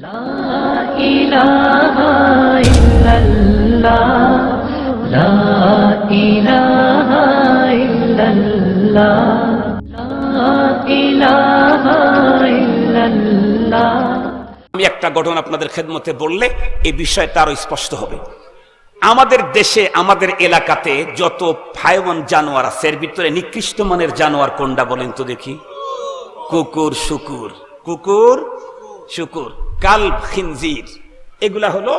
আমি একটা ঘটনা আপনাদের খেদমতে বললে এই বিষয়টা আরও স্পষ্ট হবে। আমাদের দেশে, আমাদের এলাকাতে যত হাইওয়ান জানোয়ার আছে, এর ভিতরে নিকৃষ্ট মানের জানোয়ার কোনটা বলেন তো দেখি? কুকুর, শুকুর। কুকুর শুকুর কাল খিনজির। এগুলা হলো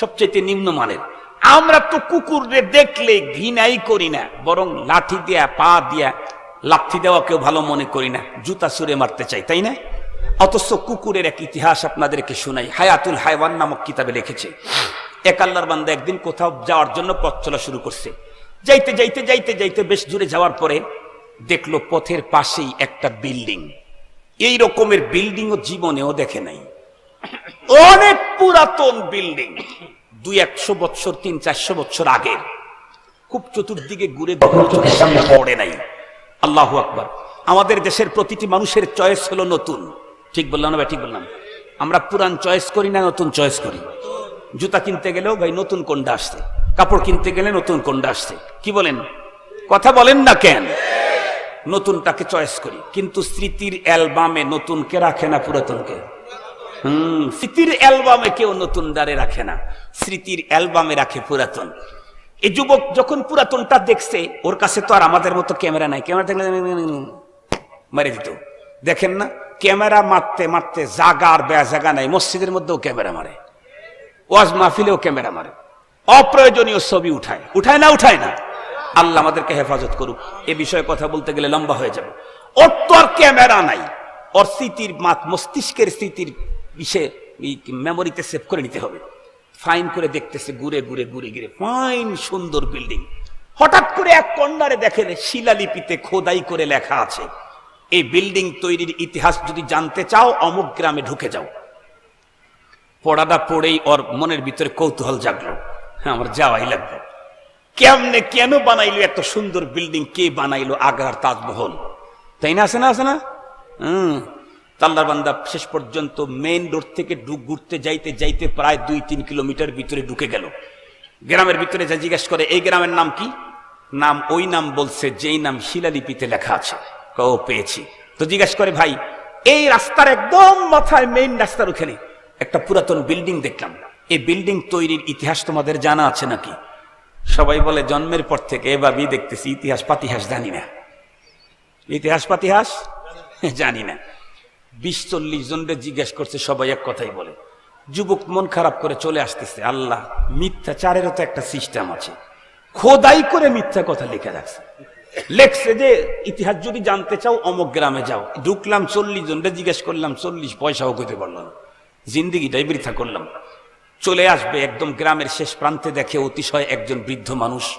সবচেয়ে নিম্নমানের। আমরা তো কুকুরে দেখলে ঘৃণাই করি না, বরং লাঠি দিয়া, পা দিয়া লাথি দেওয়া কেউ ভালো মনে করি না, জুতা সুরে মারতে চাই, তাই না? অথচ কুকুরের এক ইতিহাস আপনাদেরকে শোনাই, হায়াতুল হায়ওয়ান নামক কিতাবে লিখেছে। এক আল্লাহর বান্দা একদিন কোথাও যাওয়ার জন্য পথ চলা শুরু করছে। যাইতে যাইতে যাইতে যাইতে বেশ দূরে যাওয়ার পরে দেখল পথের পাশেই একটা বিল্ডিং। এই রকমের বিল্ডিং ও জীবনেও দেখে নাই। অনেক পুরাতন বিল্ডিং। দুই একশো বছর তিন চারশো বছর আগের। খুব চতুর্দিকে ঘুরে সামনে পড়ে নাই। আল্লাহ আকবার। আমাদের দেশের প্রতিটি মানুষের চয়েস হলো নতুন। ঠিক বললাম না ভাই ঠিক বললাম। আমরা পুরান চয়েস করি না নতুন চয়েস করি। জুতা কিনতে গেলেও ভাই নতুন কোনটা আসছে? কাপড় কিনতে গেলে নতুন কোনটা আসছে? কি বলেন? কথা বলেন না কেন? নতুনটাকে চয়েস করি। কিন্তু স্মৃতির অ্যালবামে নতুনকে রাখে না পুরাতনকে? হুম, স্মৃতির অ্যালবামে কেউ নতুন দাঁড়ে রাখে না। স্মৃতির অ্যালবামে রাখে পুরাতন। এই যুবক যখন পুরাতনটা দেখছে, ওর কাছে তো আর আমাদের মতো ক্যামেরা নাই। ক্যামেরা দেখলে মেরে দিত। দেখেন না, ক্যামেরা মারতে মারতে জাগা আর বেয়া জাগা নাই। মসজিদের মধ্যেও ক্যামেরা মারে। ওয়াজ মাহফিলেও ক্যামেরা মারে। অপ্রয়োজনীয় ছবি উঠায়। উঠায় না উঠায় না। আল্লাহ আমাদেরকে হেফাজত করুক। এ বিষয়ে কথা বলতে গেলে লম্বা হয়ে যাবে। ওর তো আর ক্যামেরা নাই। ওর স্মৃতির মাত, মস্তিষ্কের স্মৃতির বিষয়ে মেমোরিতে সেভ করে নিতে হবে। ফাইন করে দেখতেছে ঘুরে ঘুরে ঘুরে ঘুরে ফাইন সুন্দর বিল্ডিং। হঠাৎ করে এক কর্নারে দেখেন শিলালিপিতে খোদাই করে লেখা আছে, এই বিল্ডিং তৈরির ইতিহাস যদি জানতে চাও, অমুক গ্রামে ঢুকে যাও। পড়াটা পড়েই ওর মনের ভিতরে কৌতূহল জাগলো। হ্যাঁ আমার যাওয়াই লাগবে। কেমনে কেন বানাইলো এত সুন্দর বিল্ডিং? কে বানাইলো আগ্রার তাজমহল? তাই না, আছে না আছে না? হম। তাল্লার বান্দা শেষ পর্যন্ত মেইন রোড থেকে ঘুরতে যাইতে যাইতে প্রায় দুই, তিন কিলোমিটার ভিতরে ঢুকে গেল। গ্রামের ভিতরে যা জিজ্ঞেস করে, এই গ্রামের নাম কি? নাম, ওই নাম বলছে, যেই নাম শিলালিপিতে লেখা আছে। কও, পেয়েছি। তো জিজ্ঞেস করে, ভাই, এই রাস্তার একদম মাথায় মেইন রাস্তার ওখানে একটা পুরাতন বিল্ডিং দেখলাম। এই বিল্ডিং তৈরির ইতিহাস তোমাদের জানা আছে নাকি? সবাই বলে, জন্মের পর থেকে এভাবেই দেখতেছি, ইতিহাস পাতিহাস জানি না। ইতিহাস পাতিহাস? জানি না। বিশ চল্লিশ জনকে জিজ্ঞেস করছে, সবাই এক কথাই বলে, যুবক মন খারাপ করে চলে আসতেছে, আল্লাহ মিথ্যা মিথ্যাচারেরও তো একটা সিস্টেম আছে। খোদাই করে মিথ্যা কথা লিখে রাখছে। লেখছে যে, ইতিহাস যদি জানতে চাও, অমক গ্রামে যাও। ঢুকলাম, চল্লিশ জনকে জিজ্ঞেস করলাম, চল্লিশ পয়সাও করতে পারলাম জিন্দিগিটাই বৃথা করলাম। চলে আসবে একদম গ্রামের শেষ প্রান্তে দেখে অতিশয় একজন বৃদ্ধ মানুষ।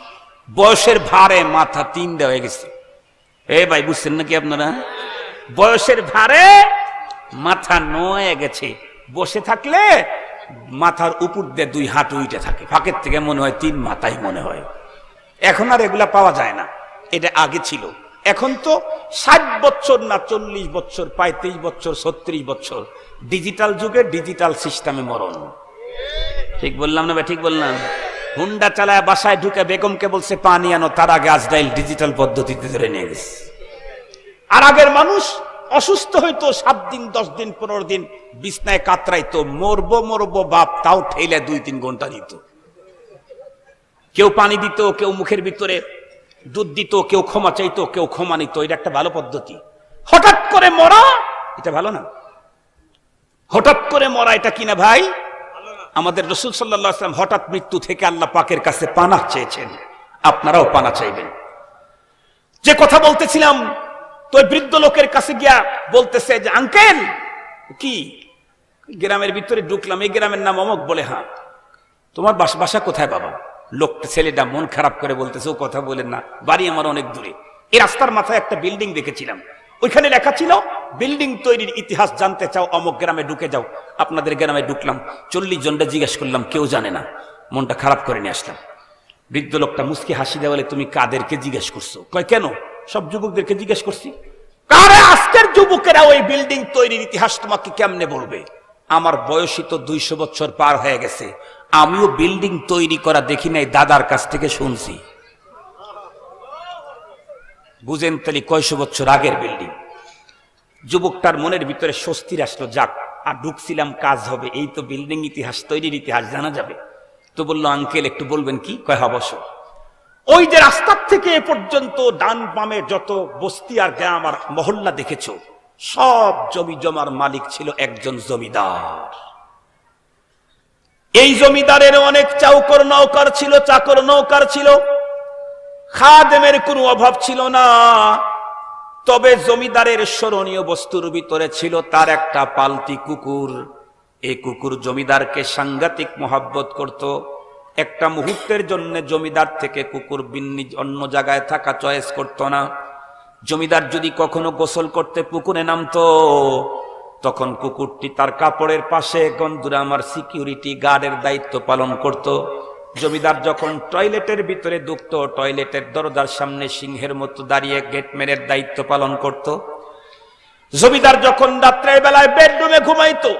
বয়সের ভারে মাথা তিন দেওয়া গেছে। এ ভাই, বুঝছেন নাকি আপনারা? বয়সের ভারে মাথা নয়ে গেছে। বসে থাকলে মাথার উপর দিয়ে দুই হাত উইটে থাকে। ফাঁকের থেকে মনে হয় তিন মাথাই মনে হয়। এখন আর এগুলা পাওয়া যায় না। এটা আগে ছিল। এখন তো ষাট বছর না চল্লিশ বছর, পঁয়ত্রিশ বছর, ছত্রিশ বছর। ডিজিটাল যুগে ডিজিটাল সিস্টেমে মরণ। ঠিক বললাম না ঠিক বললাম। হুন্ডা চালায় বাসায় ঢুকে বেগমকে বলছে, পানি আনো। তার আগে আজরাইল ডিজিটাল পদ্ধতিতে ধরে নিয়ে গেছে। আর আগের মানুষ অসুস্থ হইতো, সাত দিন, দশ দিন, পনেরো দিন, বিছনায় কাতরাইতো, মরবো মরবো, বাপ তাও ঠেলে দুই তিন ঘণ্টা দিত। কেউ পানি দিত, কেউ মুখের ভিতরে দুধ দিত, কেউ ক্ষমা চাইতো, কেউ ক্ষমা নিত। এটা একটা ভালো পদ্ধতি। হঠাৎ করে মরা, এটা ভালো না। হঠাৎ করে মরা, এটা কিনা ভাই? আমাদের রসুল সাল্লাম হঠাৎ মৃত্যু থেকে আল্লাহ পাকের কাছে পানা চেয়েছেন। আপনারাও পানা চাইবেন। যে কথা বলতেছিলাম, তো বৃদ্ধ লোকের কাছে গিয়া বলতেছে যে, আঙ্কেল! কি? গ্রামের ভিতরে ঢুকলাম। এই গ্রামের নাম অমক বলে হ্যাঁ। তোমার বাসা বাসা কোথায় বাবা? লোকটা, ছেলেটা মন খারাপ করে বলতেছে, ও কথা বলেন না। বাড়ি আমার অনেক দূরে। এই রাস্তার মাথায় একটা বিল্ডিং দেখেছিলাম। ওইখানে লেখা ছিল, বিল্ডিং তৈরির ইতিহাস জানতে চাও, অমক গ্রামে ঢুকে যাও। আপনাদের গ্রামে ঢুকলাম, চল্লিশ জনটা জিজ্ঞেস করলাম, কেউ জানে না? মনটা খারাপ করে নিয়ে আসলাম। বৃদ্ধ লোকটা মুসকি হাসি দেওয়া বলে, তুমি কাদেরকে জিজ্ঞেস করছ? কয়, কেন? সব যুবকদেরকে জিজ্ঞেস করছি। কারে আজকের যুবকেরা ওই বিল্ডিং তৈরির ইতিহাস তোমাকে কেমনে বলবে? আমার বয়সই তো দুইশো বছর পার হয়ে গেছে। আমিও বিল্ডিং তৈরি করা দেখি নাই, দাদার কাছ থেকে শুনছি। বুঝেন তালি কয়শো বছর আগের বিল্ডিং। যুবকটার মনের ভিতরে স্বস্তির আসলো যাক আর ঢুকছিলাম কাজ হবে এই তো বিল্ডিং ইতিহাস তৈরির ইতিহাস জানা যাবে। তো বলল আঙ্কেল একটু বলবেন কি? কয় হ্যাঁ, অবশ্য ওই যে রাস্তার থেকে এ পর্যন্ত ডান বামে যত বস্তি আর গ্রাম আর মহল্লা দেখেছ সব জমি জমার মালিক ছিল একজন জমিদার। এই জমিদারের অনেক চাউকর নৌকার ছিল চাকর নৌকার ছিল খাদেমের কোনো অভাব ছিল না। তবে জমিদারের স্মরণীয় বস্তুর ভিতরে ছিল তার একটা পালতি কুকুর। এই কুকুর জমিদারকে সাংঘাতিক মোহাব্বত করত। একটা মুহূর্তের জন্য জমিদার থেকে কুকুর বিন্নি অন্য জায়গায় থাকা চয়েস করত না। জমিদার যদি কখনো গোসল করতে পুকুরে নামতো, তখন কুকুরটি তার কাপড়ের পাশে গন্ধুরা আমার সিকিউরিটি গার্ডের দায়িত্ব পালন করত। জমিদার যখন টয়লেটের ভিতরে ঢুকতো, টয়লেটের দরজার সামনে সিংহের মতো দাঁড়িয়ে গেটম্যানের দায়িত্ব পালন করত। জমিদার যখন রাত্রের বেলায় বেডরুমে ঘুমাইতো,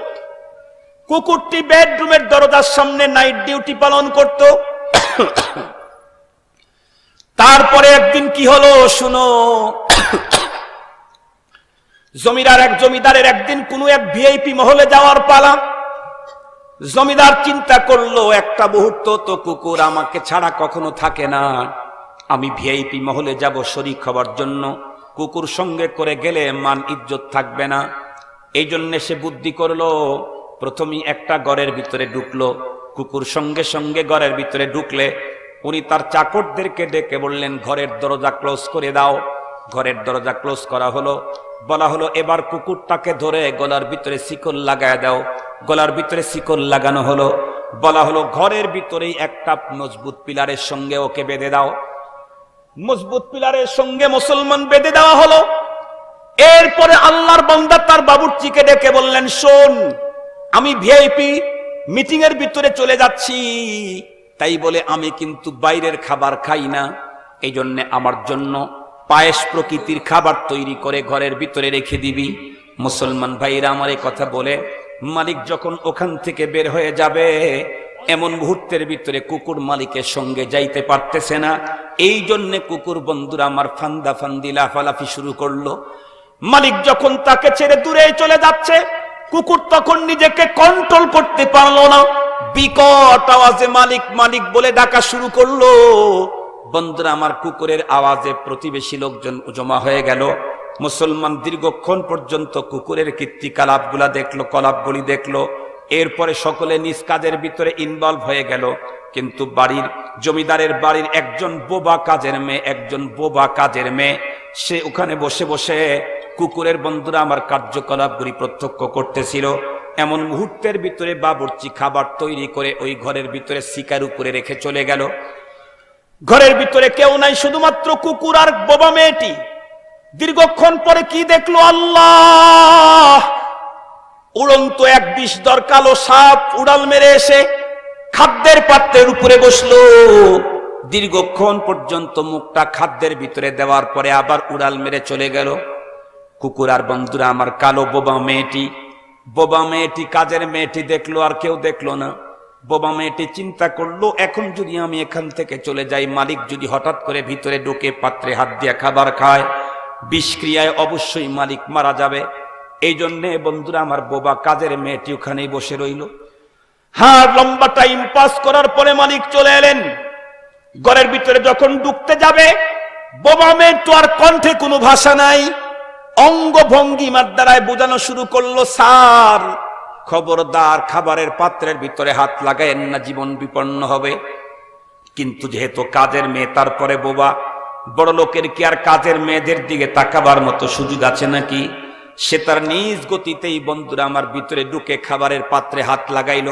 কুকুরটি বেডরুমের দরজার সামনে নাইট ডিউটি পালন করত। তারপরে একদিন কি হলো শুনো? জমিদার এক জমিদারের একদিন কোনো এক ভিআইপি মহলে যাওয়ার পালা। জমিদার চিন্তা করল, একটা মুহূর্ত তো কুকুর আমাকে ছাড়া কখনো থাকে না। আমি ভিআইপি মহলে যাব শরিক হবার জন্য। কুকুর সঙ্গে করে গেলে মান ইজ্জত থাকবে না। এই জন্যে সে বুদ্ধি করল, প্রথমেই একটা ঘরের ভিতরে ঢুকলো। কুকুর সঙ্গে সঙ্গে ঘরের ভিতরে ঢুকলে উনি তার চাকরদেরকে ডেকে বললেন, ঘরের দরজা ক্লোজ করে দাও। ঘরের দরজা ক্লোজ করা হলো। বলা হলো, এবার কুকুরটাকে ধরে গলার ভিতরে শিকল লাগায় দাও। গলার ভিতরে শিকল লাগানো হলো। বলা হলো, ঘরের ভিতরেই একটা মজবুত পিলারের সঙ্গে ওকে বেঁধে দাও। মজবুত পিলারের সঙ্গে মুসলমান বেঁধে দেওয়া হলো। এরপরে আল্লাহর বান্দা তার বাবুর্চিকে ডেকে বললেন, শোন, আমি ভিআইপি মিটিং এর ভিতরে চলে যাচ্ছি। তাই বলে আমি কিন্তু বাইরের খাবার খাই না। এই জন্য আমার জন্য পায়েস প্রকৃতির খাবার তৈরি করে ঘরের ভিতরে রেখে দিবি। মুসলমান ভাইরা আমার এই কথা বলে, মালিক যখন ওখান থেকে বের হয়ে যাবে, এমন মুহূর্তের ভিতরে কুকুর মালিকের সঙ্গে যাইতে পারতেছে না। এই জন্যে কুকুর বন্ধুরা আমার ফান্দা ফান্দি লাফালাফি শুরু করল। মালিক যখন তাকে ছেড়ে দূরে চলে যাচ্ছে, কুকুর তখন নিজেকে কন্ট্রোল করতে পারল না। বিকট আওয়াজে মালিক মালিক বলে ডাকা শুরু করল। বন্ধুরা, আমার কুকুরের আওয়াজে প্রতিবেশী লোকজন জমা হয়ে গেল। মুসলমান দীর্ঘক্ষণ পর্যন্ত কুকুরের কীর্তিকলাপগুলা দেখল, কলাপগুলি দেখল। এরপরে সকলে নিজ কাজের ভিতরে ইনভলভ হয়ে গেল। কিন্তু বাড়ির, জমিদারের বাড়ির একজন বোবা কাজের মেয়ে, একজন বোবা কাজের মেয়ে, সে ওখানে বসে বসে কুকুরের বন্ধুরা আমার কার্যকলাপগুলি প্রত্যক্ষ করতেছিল। এমন মুহূর্তের ভিতরে বাবুর্চি খাবার তৈরি করে ওই ঘরের ভিতরে শিকার উপরে রেখে চলে গেল। ঘরের ভিতরে কেউ নাই, শুধুমাত্র কুকুর আর বোবা মেয়েটি। দীর্ঘক্ষণ পরে কি দেখল? আল্লাহ! উড়ন্ত এক বিষ দর কালো সাপ উড়াল মেরে এসে খাদ্যের পাত্রের উপরে বসল। দীর্ঘক্ষণ পর্যন্ত মুখটা খাদ্যের ভিতরে দেওয়ার পরে আবার উড়াল মেরে চলে গেল। কুকুর আর বন্ধুরা, আমার কালো বোবা মেয়েটি। বোবা মেয়েটি কাজের মেয়েটি দেখল, আর কেউ দেখল না। বোবা মেয়েটি চিন্তা করল, এখন যদি আমি এখান থেকে চলে যাই, মালিক যদি হঠাৎ করে ভিতরে ঢুকে পাত্রে হাত দিয়ে খাবার খায় বিষক্রিয়ায় অবশ্যই মালিক মারা যাবে। এই জন্যে বন্ধুরা, আমার বোবা কাজের মেয়েটি ওখানেই বসে রইল। হ্যাঁ লম্বা টাইম পাস করার পরে মালিক চলে এলেন। ঘরের ভিতরে যখন ঢুকতে যাবে, বোবা মেয়ের তো আর কণ্ঠে কোনো ভাষা নাই। অঙ্গ ভঙ্গিমার দ্বারায় বোঝানো শুরু করল, স্যার খবরদার খাবারের পাত্রের ভিতরে হাত লাগায়েন না, জীবন বিপন্ন হবে। কিন্তু যেহেতু কাজের মেয়ে, তারপরে বোবা, বড় লোকের কি আর কাজের মেয়েদের দিকে তাকাবার মতো সুযোগ আছে নাকি? সে তার নিজ গতিতেই বন্ধুরা আমার ভিতরে ঢুকে খাবারের পাত্রে হাত লাগাইল।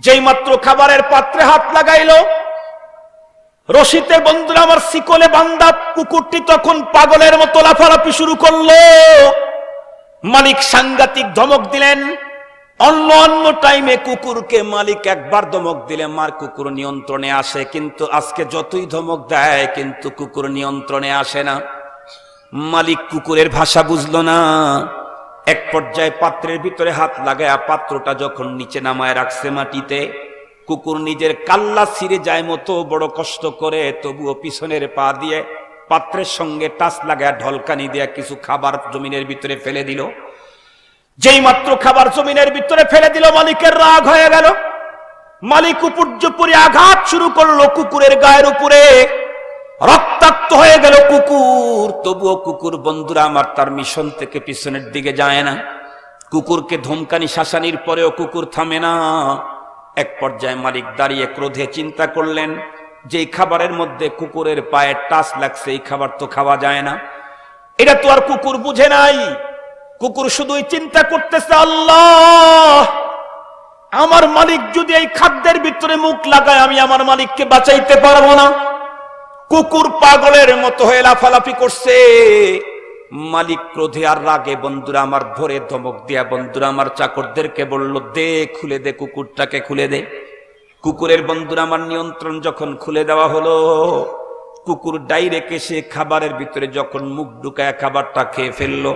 যেই মাত্র খাবারের পাত্রে হাত লাগাইলো, রশিতে বন্ধুরা আমার শিকলে বান্দা কুকুরটি তখন পাগলের মতো লাফালাফি শুরু করল। মালিক সাংঘাতিক ধমক দিলেন অন্য অন্য টাইমে কুকুরকে মালিক একবার ধমক দিলে মার কুকুর নিয়ন্ত্রণে আসে, কিন্তু আজকে যতই ধমক দেয়, কিন্তু কুকুর নিয়ন্ত্রণে আসে না। মালিক কুকুরের ভাষা বুঝলো না। এক পর্যায়ে পাত্রের ভিতরে হাত লাগায়া পাত্রটা যখন নিচে নামায় রাখছে মাটিতে, কুকুর নিজের কাল্লা ছিঁড়ে যায় মতো বড় কষ্ট করে, তবুও পিছনের পা দিয়ে পাত্রের সঙ্গে টাচ লাগায় ঢলকানি দিয়া কিছু খাবার জমিনের ভিতরে ফেলে দিল। যেই মাত্র খাবার জমিনের ভিতরে ফেলে দিল, মালিকের রাগ হয়ে গেল। মালিক উপর্যপুরে আঘাত শুরু করল কুকুরের গায়ের উপরে। রক্তাক্ত হয়ে গেল কুকুর। তবুও কুকুর, বন্ধুরা, আমার তার মিশন থেকে পিছনের দিকে যায় না। কুকুরকে ধমকানি শাসানির পরেও কুকুর থামে না। এক পর্যায়ে মালিক দাঁড়িয়ে ক্রোধে চিন্তা করলেন যে খাবারের মধ্যে কুকুরের পায়ে টাচ লাগছে, এই খাবার তো খাওয়া যায় না। এটা তো আর কুকুর বুঝে নাই। কুকুর শুধুই চিন্তা করতেছে, আল্লাহ, আমার মালিক যদি এই খাদ্যের ভিতরে মুখ লাগায়, আমি আমার মালিককে বাঁচাইতে পারব না। কুকুর পাগলের মতো হয়ে লাফালাফি করছে। মালিক ক্রোধে, আর রাগে, বন্ধুরা, আমার ধরে ধমক দিয়া, বন্ধুরা, আমার চাকরদেরকে বলল, দে, খুলে দে কুকুরটাকে, খুলে দে। কুকুরের বন্ধুরা, আমার নিয়ন্ত্রণ যখন খুলে দেওয়া হলো, কুকুর ডাইরেক্ট এসে খাবারের ভিতরে যখন মুখ ঢুকায় খাবারটা খেয়ে ফেলল।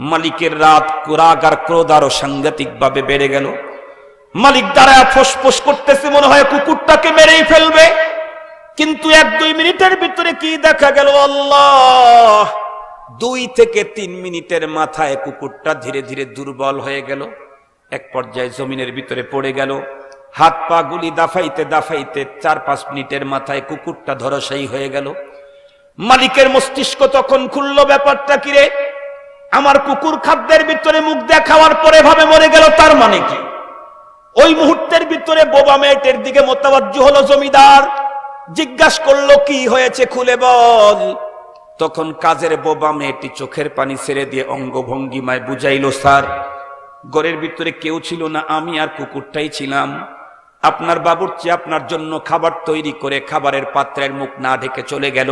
মালিকের রাত রাগ আর ক্রোধ আরও সাংঘাতিক ভাবে বেড়ে গেল। মালিক দ্বারা ফোসফোস করতেছে, মনে হয় কুকুরটাকে মেরেই ফেলবে। কিন্তু এক দুই মিনিটের ভিতরে কি দেখা গেল? আল্লাহ! দুই থেকে তিন মিনিটের মাথায় কুকুরটা ধীরে ধীরে দুর্বল হয়ে গেল। এক পর্যায়ে জমিনের ভিতরে পড়ে গেল। হাত পা গুলি দাফাইতে দাফাইতে চার পাঁচ মিনিটের মাথায় কুকুরটা ধরসাই হয়ে গেল। মালিকের মস্তিষ্ক তখন খুলল, ব্যাপারটা কিরে আমার কুকুর খাদ্যের ভিতরে মুখ দেখাওয়ার পরে ভাবে মরে গেল, তার মানে কি? ওই মুহূর্তের ভিতরে বোবা মেয়েটের দিকে মোতাবাজ্য হলো জমিদার, জিজ্ঞাসা করল, কি হয়েছে খুলে বল? তখন কাজের বোবা মেয়েটি চোখের পানি ছেড়ে দিয়ে অঙ্গভঙ্গিমায় বুঝাইল, স্যার, ঘরের ভিতরে কেউ ছিল না, আমি আর কুকুরটাই ছিলাম। আপনার বাবুর্চি আপনার জন্য খাবার তৈরি করে খাবারের পাত্রের মুখ না ঢেকে চলে গেল।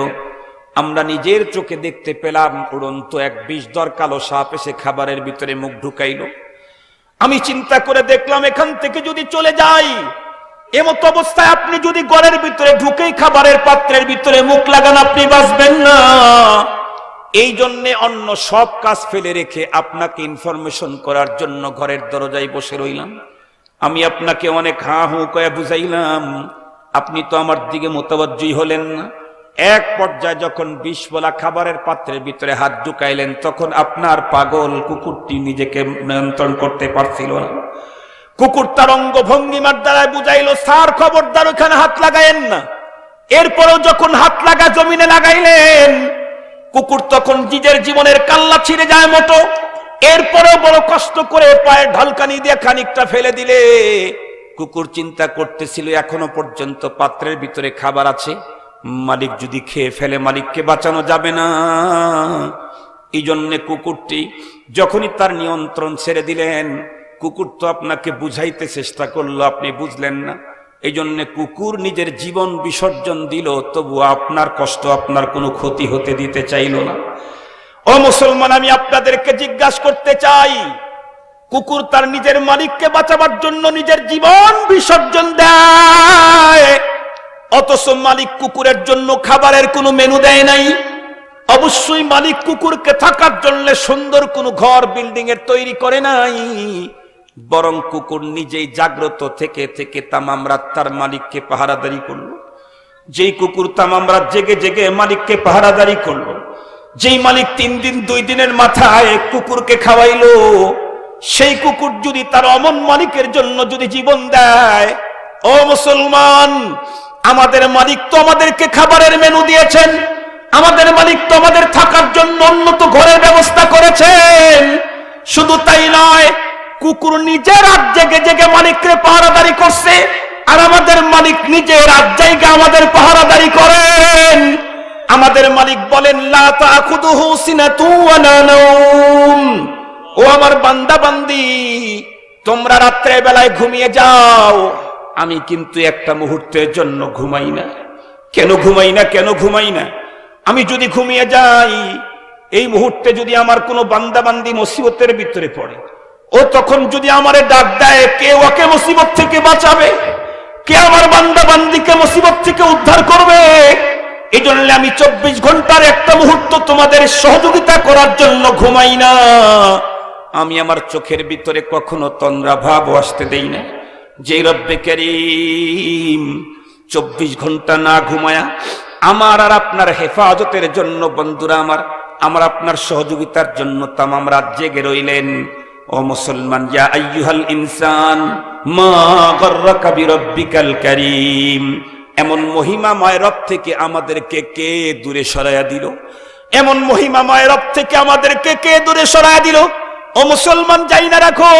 আমরা নিজের চোখে দেখতে পেলাম উড়ন্ত এক বিষ দর কালো সাপ এসে খাবারের ভিতরে মুখ ঢুকাইল। আমি চিন্তা করে দেখলাম, এখান থেকে যদি চলে যাই, এমত অবস্থায় আপনি যদি ঘরের ভিতরে ঢুকেই খাবারের পাত্রের ভিতরে মুখ লাগান, আপনি বাঁচবেন না। এই জন্যে অন্য সব কাজ ফেলে রেখে আপনাকে ইনফরমেশন করার জন্য ঘরের দরজায় বসে রইলাম। আমি আপনাকে অনেক হা হু কয়ে বুঝাইলাম, আপনি তো আমার দিকে মোতাবজ্জই হলেন না। এক পর্যায়ে যখন বিষ বলা খাবারের পাত্রের ভিতরে হাত ঢুকাইলেন, তখন আপনার পাগল কুকুরটি নিজেকে নিয়ন্ত্রণ করতে পারছিল না। কুকুর তার অঙ্গভঙ্গিমার দ্বারায় বুঝাইল সার খবরদার, ওখানে হাত লাগাইন না। এরপরও যখন হাত লাগা জমিনে লাগাইলেন, কুকুর তখন নিজের জীবনের কাল্লা ছিঁড়ে যায় মতো। এরপরেও বড় কষ্ট করে পায়ের ঢালকানি দিয়ে খানিকটা ফেলে দিলে। কুকুর চিন্তা করতেছিল, এখনও পর্যন্ত পাত্রের ভিতরে খাবার আছে? মালিক যদি খেয়ে ফেলে, মালিককে বাঁচানো যাবে না। এই জন্যে কুকুরটি যখনই তার নিয়ন্ত্রণ ছেড়ে দিলেন, কুকুর তো আপনাকে বুঝাইতে চেষ্টা করল, আপনি বুঝলেন না। এই জন্যে কুকুর নিজের জীবন বিসর্জন দিল, তবু আপনার কষ্ট, আপনার কোনো ক্ষতি হতে দিতে চাইল না। ও মুসলমান, আমি আপনাদেরকে জিজ্ঞাসা করতে চাই, কুকুর তার নিজের মালিককে বাঁচাবার জন্য নিজের জীবন বিসর্জন দেয়। অথচ মালিক কুকুরের জন্য খাবারের কোনো মেনু দেয় নাই। অবশ্যই মালিক কুকুরকে থাকার জন্য সুন্দর কোনো ঘর বিল্ডিং এর তৈরি করে নাই। বরং কুকুর নিজেই জাগ্রত থেকে থেকে তামাম রাত তার মালিককে পাহারাদারি করল। যেই কুকুর তামাম রাত জেগে জেগে মালিককে পাহারাদারি করল, যেই মালিক তিন দিন দুই দিনের মাথায় কুকুরকে খাওয়াইলো, সেই কুকুর যদি তার অমন মালিকের জন্য যদি জীবন দেয়, ও মুসলমান আমাদের মালিক তো আমাদেরকে খাবারের মেনু দিয়েছেন। আমাদের মালিক তো আমাদের থাকার জন্য উন্নত ঘরের ব্যবস্থা করেছেন। শুধু তাই নয়, কুকুর নিজে রাত জেগে জেগে মালিককে পাহারাদারি করছে, আর আমাদের মালিক নিজে রাত জায়গা আমাদের পাহারাদারি করেন। আমাদের মালিক বলেন ও আমার বান্দা বান্দি, তোমরা রাত্রে বেলায় ঘুমিয়ে যাও। আমি কিন্তু একটা মুহূর্তের জন্য ঘুমাই না। কেন ঘুমাই না, কেন ঘুমাই না? আমি যদি ঘুমিয়ে যাই, এই মুহূর্তে যদি আমার কোনো বান্দাবান্দি মুসিবতের ভিতরে পড়ে, ও তখন যদি আমারে ডাক দেয়, কে ওকে মুসিবত থেকে বাঁচাবে? কে আমার বান্দাবান্দিকে মুসিবত থেকে উদ্ধার করবে? এই জন্য আমি চব্বিশ ঘণ্টার একটা মুহূর্ত তোমাদের সহযোগিতা করার জন্য ঘুমাই না। আমি আমার চোখের ভিতরে কখনো তন্দ্রা ভাব আসতে দেই না। যে রব্বে করিম, চব্বিশ ঘণ্টা না ঘুমায়া আমার আর আপনার হেফাজতের জন্য বন্ধুরা আমার আমার আপনার সহযোগিতার জন্য তামাম রাত জেগে রইলেন। ও মুসলমান, ইয়া আইয়ুহাল ইনসান, মা গর্রাকা বিরব্বিকাল কারীম। এমন মহিমাময় রব থেকে আমাদেরকে কে দূরে সরাইয়া দিল? এমন মহিমাময় রব থেকে আমাদেরকে কে দূরে সরাইয়া দিল? ও মুসলমান, যাই না রাখো।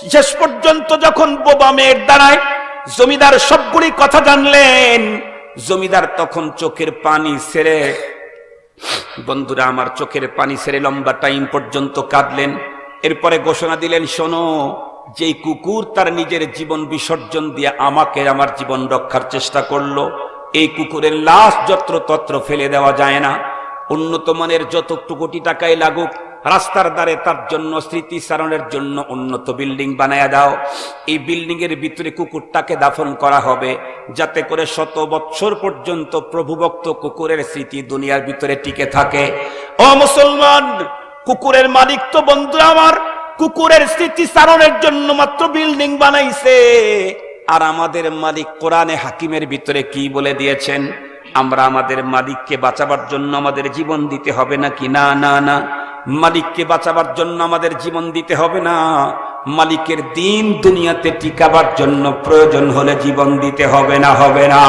শেষ পর্যন্ত যখন বোবা মেয়ের দাঁড়ায় জমিদার সবগুলি কথা জানলেন, জমিদার তখন চোখের পানি ছেড়ে বন্ধুরা আমার চোখের পানি ছেড়ে লম্বা টাইম পর্যন্ত কাঁদলেন। এরপরে ঘোষণা দিলেন, শোনো, যেই কুকুর তার নিজের জীবন বিসর্জন দিয়ে আমাকে আমার জীবন রক্ষার চেষ্টা করল, এই কুকুরের লাশ যত্র তত্র ফেলে দেওয়া যায় না। উন্নত মানের যত কোটি টাকায় লাগুক রাস্তার দ্বারে তার জন্য, স্মৃতিচারণের জন্য উন্নত বিল্ডিং বানায় দাও। এই বিল্ডিং এর ভিতরে কুকুরটাকে দাফন করা হবে, যাতে করে শত বৎসর পর্যন্ত প্রভুভক্ত কুকুরের স্মৃতি দুনিয়ার ভিতরে টিকে থাকে। ও মুসলমান, কুকুরের মালিক তো বন্ধু আমার, কুকুরের স্মৃতিচারণের জন্য মাত্র বিল্ডিং বানাইছে। আর আমাদের মালিক কোরআনে হাকিমের ভিতরে কি বলে দিয়েছেন? আমরা আমাদের মালিককে বাঁচাবার জন্য আমাদের জীবন দিতে হবে নাকি না না না। মালিককে বাঁচাবার জন্য আমাদের জীবন দিতে হবে না। মালিকের দিন দুনিয়াতে টিকাবার জন্য প্রয়োজন হলে জীবন দিতে হবে না হবে না।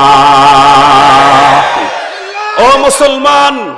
ও মুসলমান